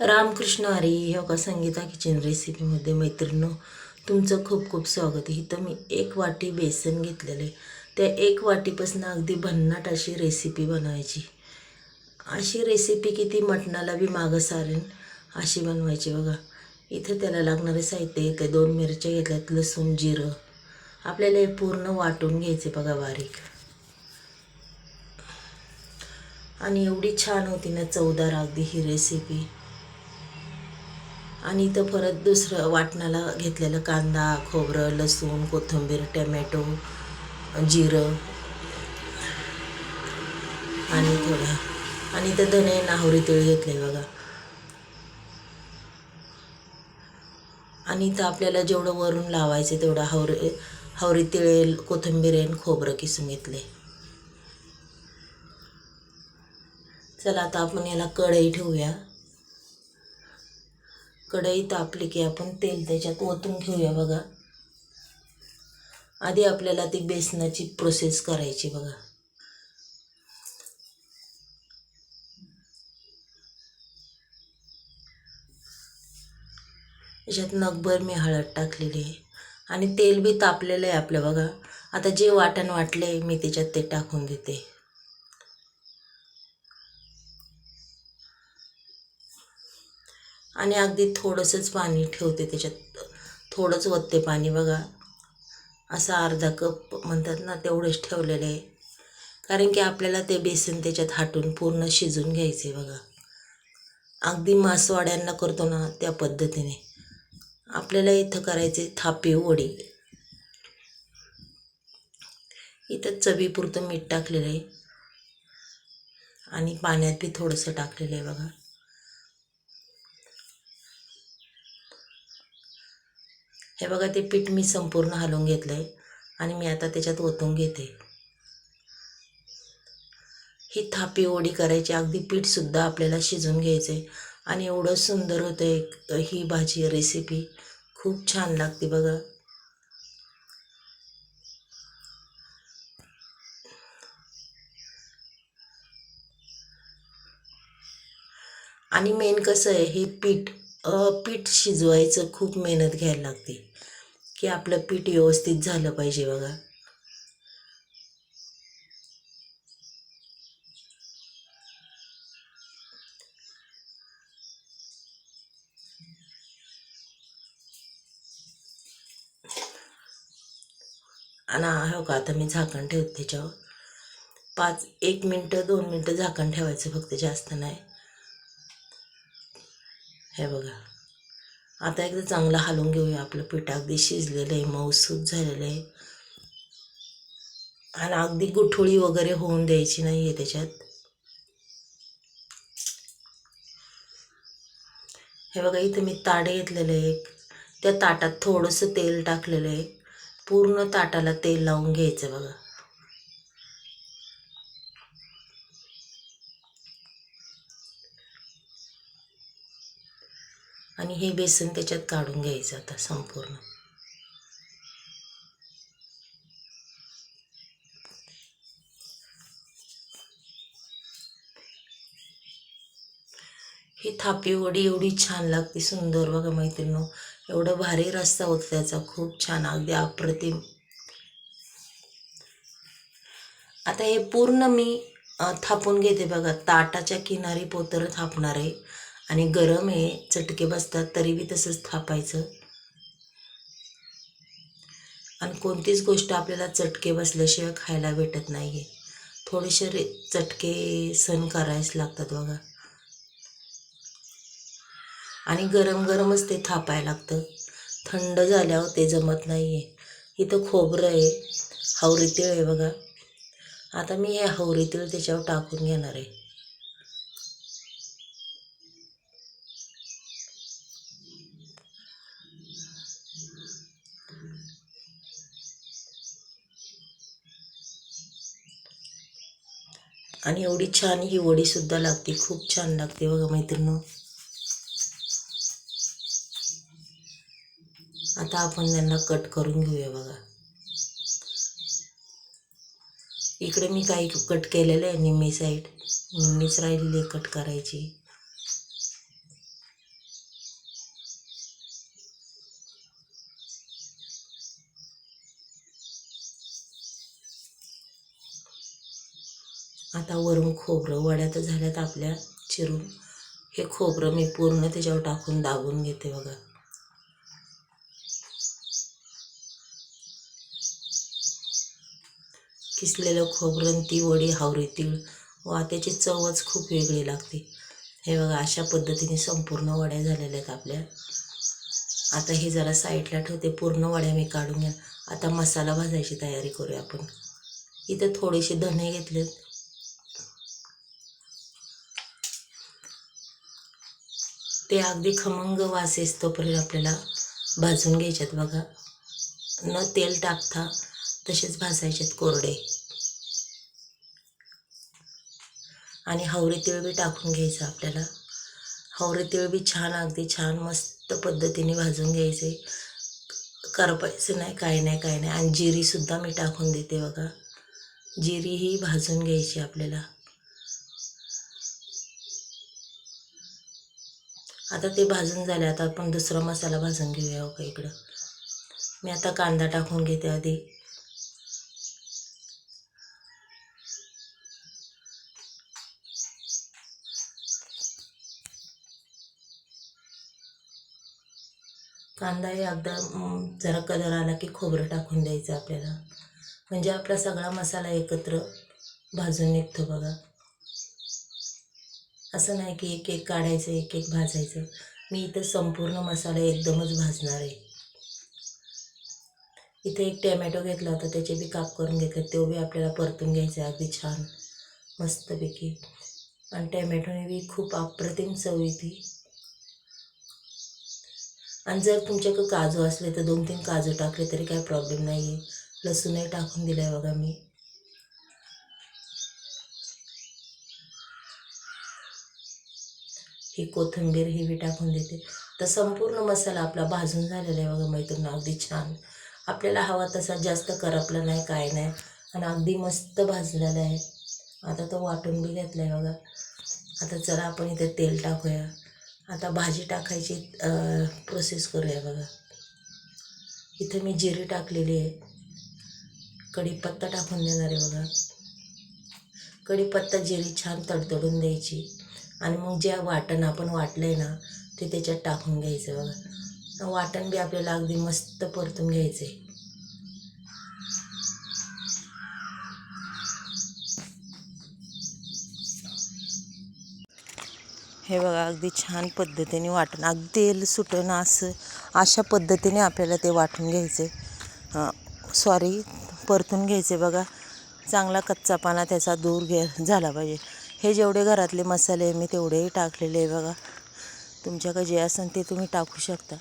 रामकृष्ण आरे yoga Sangeeta kitchen रेसिपीमध्ये मैत्रिणींनो तुमचं खूप खूप स्वागत. आहे इथं मी एक वाटी बेसन घेतलेलं आहे. त्या एक वाटीपासून अगदी भन्नाट अशी रेसिपी बनवायची. अशी रेसिपी किती मटणाला बी मागं सारेन अशी बनवायची बघा. इथं त्याला लागणारे साहित्य येते दोन मिरच्या घेतल्यात लसूण जिरं. आपल्याला हे पूर्ण वाटून घ्यायचे बघा बारीक. आणि एवढी छान होती ना चवदार अगदी ही रेसिपी आणि इथं परत दुसरं वाटणाला घेतलेलं कांदा खोबरं लसूण कोथिंबीर टमॅटो जिरं आणि थोडं. आणि इथं धने नाहुरी तीळ घेतले बघा. आणि इथं आपल्याला जेवढं वरून लावायचं तेवढं हावरे हावरी तिळे कोथिंबीर आणि खोबरं किसून घेतले चला आता आपण याला कढई ठेवूया. कढई तापली की आपण तेल त्याच्यात ओतून घेऊया बघा. आधी आपल्याला ती बेसनाची प्रोसेस करायची बघा. याच्यात नगभर मी हळद टाकलेली आहे. आणि तेल बी तापलेलं आहे आपलं बघा. आता जे वाटण वाटले मी त्याच्यात ते टाकून देते. आणि अगदी थोडंसंच पाणी ठेवते त्याच्यात. थोडंच वत्ते पाणी बघा. असा अर्धा कप म्हणतात ना तेवढंच ठेवलेलं आहे. कारण की आपल्याला ते बेसन त्याच्यात हाटून पूर्ण शिजून घ्यायचे बघा. अगदी मासवाड्यांना करतो ना त्या पद्धतीने. आपल्याला इथं करायचे थापी वडी. इथं चवीपुरतं मीठ टाकलेलं आहे. आणि पाण्यात बी थोडंसं टाकलेलं आहे बघा. हे बघा ते पीठ मी संपूर्ण हलवून घेतलं आहे आणि मी आता त्याच्यात ओतून घेते. ही थापी ओढी करायची अगदी पीठसुद्धा आपल्याला शिजून घ्यायचं आहे आणि एवढं सुंदर होतं आहे ही भाजी रेसिपी खूप छान लागते बघा. आणि मेन कसं आहे हे पीठ पीठ शिजवायचं खूप मेहनत घ्यायला लागते. की आपलं पीठ व्यवस्थित झालं पाहिजे बघा. आणि हो का आता मी झाकण ठेवते त्याच्यावर. पाच एक मिनटं दोन मिनटं झाकण ठेवायचं फक्त जास्त नाही. हे बघा. आता एकदा चांगलं हलवून घेऊया आपलं पीठ. अगदी शिजलेलं आहे मऊसूत झालेलं आहे आणि अगदी गुठोळी वगैरे होऊन द्यायची नाही आहे त्याच्यात. हे बघा इथं मी ताट घेतलेले आहे एक. त्या ताटात थोडंसं तेल टाकलेलं आहे. पूर्ण ताटाला तेल लावून घ्यायचं बघा. आणि हे बेसन त्याच्यात काढून घ्यायचं आता संपूर्ण. ही थापी वडी एवढी छान लागते सुंदर बघा मैत्रिणी एवढं भारी रस्ता होता त्याचा खूप छान अगदी अप्रतिम. आता हे पूर्ण मी थापून घेते बघा. ताटाच्या किनारी पोतर थापणार. आहे आणि गरम आहे चटके बसतात तरी बी तसंच थापायचं. आणि कोणतीच गोष्ट आपल्याला चटके बसल्याशिवाय खायला भेटत नाही आहे थोडेसे रे चटके सण करायच लागतात बघा. आणि गरम गरमच ते थापायला लागतं. थंड झाल्यावर ते जमत नाही आहे इथं खोबरं आहे हावरी तीळ आहे बघा. आता मी हे हावरी तीळ त्याच्यावर टाकून घेणार आहे. आणि एवढी छान ही वडीसुद्धा लागते खूप छान लागते बघा मैत्रिणी आता आपण त्यांना कट करून घेऊया बघा. इकडे मी काही कट केलेलं आहे निम्मी साईड निम्मीच राहिलेली आहे कट करायची. आता वरून खोबरं वड्या तर झाल्यात आपल्या चिरून. हे खोबरं मी पूर्ण त्याच्यावर टाकून दाबून घेते बघा. किसलेलं खोबरं ती वडी हावरी तीळ वा त्याची चवच खूप वेगळी लागते. हे बघा अशा पद्धतीने संपूर्ण वड्या झालेल्या आहेत आपल्या. आता हे जरा साईडला ठेवते पूर्ण वड्या मी काढून घ्या. आता मसाला भाजायची तयारी करूया आपण. इथं थोडेसे धणे घेतलेत. ते अगदी खमंग वास येतोपर्यंत आपल्याला भाजून घ्यायच्यात बघा. न तेल टाकता तसेच भाजायचेत कोरडे. आणि हावरे तिळ बी टाकून घ्यायचं आपल्याला. हावरे तिळ बी छान अगदी छान मस्त पद्धतीने भाजून घ्यायचे. करपायचं नाही काय नाही काय नाही. आणि जिरीसुद्धा मी टाकून देते बघा. जिरी ही भाजून घ्यायची आपल्याला. आता ते भाजून झाले. आता आपण दुसरा मसाला भाजून घेऊया हो का इकडं. मी आता कांदा टाकून घेते आधी. कांदा हे अगदा जरा कलर आला की खोबरं टाकून द्यायचं आपल्याला. म्हणजे आपला सगळा मसाला एकत्र भाजून निघतो बघा. असं नाही की एक एक काढायचं एक एक भाजायचं. मी इथं संपूर्ण मसाला एकदमच भाजणार आहे. इथे एक टॅमॅटो घेतला होता त्याचे बी काप करून घेतले. तो बी आपल्याला परतून घ्यायचा आहे अगदी छान मस्तपैकी. आणि टॅमॅटोने बी खूप अप्रतिम चव येते. आणि जर तुमच्याकडे काजू असले तर दोन तीन काजू टाकले तरी काय प्रॉब्लेम नाही आहे लसूणही टाकून दिलं आहे बघा मी. ही कोथिंबीर ही बी टाकून देते. तर संपूर्ण मसाला आपला भाजून झालेला आहे बघा मैत्रिणी अगदी छान. आपल्याला हवा तसा जास्त करपला नाही काय नाही. आणि अगदी मस्त भाजलेला आहे. आता तो वाटून बी घेतला आहे बघा. आता चला आपण इथे तेल टाकूया. आता भाजी टाकायची प्रोसेस करूया बघा. इथं मी जिरी टाकलेली आहे. कढीपत्ता टाकून देणार आहे बघा. कढीपत्ता जिरी छान तडतडून द्यायची. आणि मग जे वाटण आपण वाटलं आहे ना ते त्याच्यात टाकून घ्यायचं. बघा वाटण बी आपल्याला अगदी मस्त परतून घ्यायचं आहे हे बघा अगदी छान पद्धतीने वाटण. अगदी तेल सुटणं असं अशा पद्धतीने आपल्याला ते वाटून घ्यायचे सॉरी परतून घ्यायचे बघा. चांगला कच्चापाना त्याचा दूर घे झाला पाहिजे. हे जेवढे घरातले मसाले मी तेवढेही टाकलेले आहे बघा. तुमच्याकडे जे असेल ते तुम्ही टाकू शकता.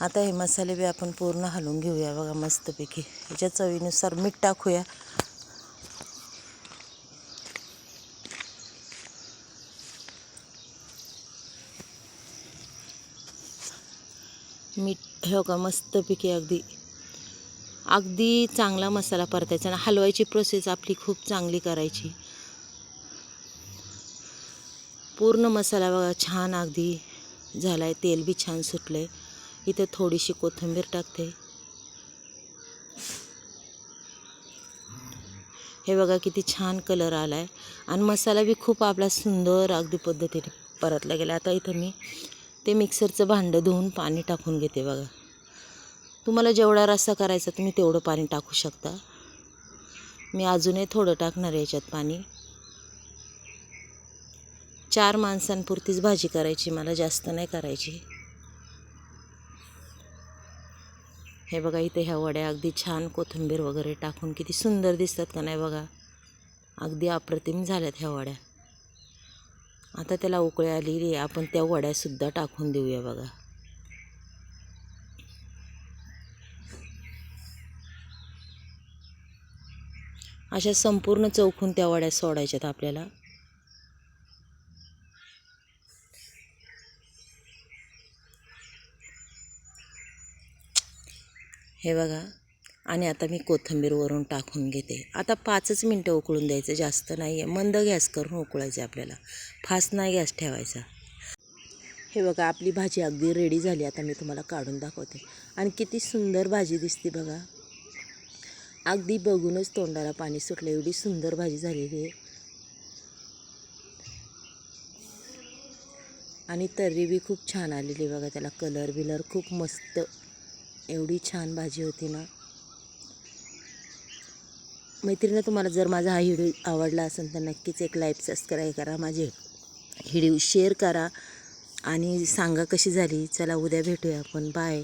आता हे मसाले बी आपण पूर्ण हलवून घेऊया बघा मस्तपैकी. ह्याच्या चवीनुसार मीठ टाकूया. मीठ हे का मस्तपैकी अगदी. अगदी चांगला मसाला परतायचा आणि हलवायची प्रोसेस आपली खूप चांगली करायची. पूर्ण मसाला बघा छान अगदी झाला आहे तेल बी छान सुटलं आहे इथं थोडीशी कोथिंबीर टाकते. हे बघा किती छान कलर आला आहे आणि मसाला बी खूप आपला सुंदर अगदी पद्धतीने परतला गेला. आता इथं मी ते मिक्सरचं भांडं धुवून पाणी टाकून घेते बघा. तुम्हाला जेवढा रस्सा करायचा तुम्ही तेवढं पाणी टाकू शकता. मी अजूनही थोडं टाकणार आहे याच्यात पाणी. चार माणसांपुरतीच भाजी करायची मला जास्त नाही करायची. हे बघा इथे ह्या वड्या अगदी छान कोथिंबीर वगैरे टाकून किती सुंदर दिसतात का नाही बघा. अगदी अप्रतिम झाल्यात ह्या वड्या. आता त्याला उकळी आलेली आहे आपण त्या वड्यासुद्धा टाकून देऊया बघा. अशा संपूर्ण चौकून त्या वड्या सोडायच्यात आपल्याला. हे बघा. आणि आता मी कोथिंबीर वरून टाकून घेते. आता पाचच मिनटं उकळून द्यायचं जास्त नाही आहे मंद गॅस करून उकळायचं आपल्याला. फास्ट नाही गॅस ठेवायचा. हे बघा आपली भाजी अगदी रेडी झाली. आता मी तुम्हाला काढून दाखवते. आणि किती सुंदर भाजी दिसते बघा. अगदी बघूनच तोंडाला पाणी सुटलं. एवढी सुंदर भाजी झालेली आहे. आणि तर्री बी खूप छान आलेली बघा. त्याला कलर बिलर खूप मस्त एवढी छान भाजी होती ना. मैत्रिणी तुम्हाला जर माझा हा व्हिडिओ आवडला असेल तर नक्कीच एक लाईक सबस्क्राईब करा माझे व्हिडिओ शेअर करा आणि सांगा कशी झाली. चला उद्या भेटूया आपण. बाय.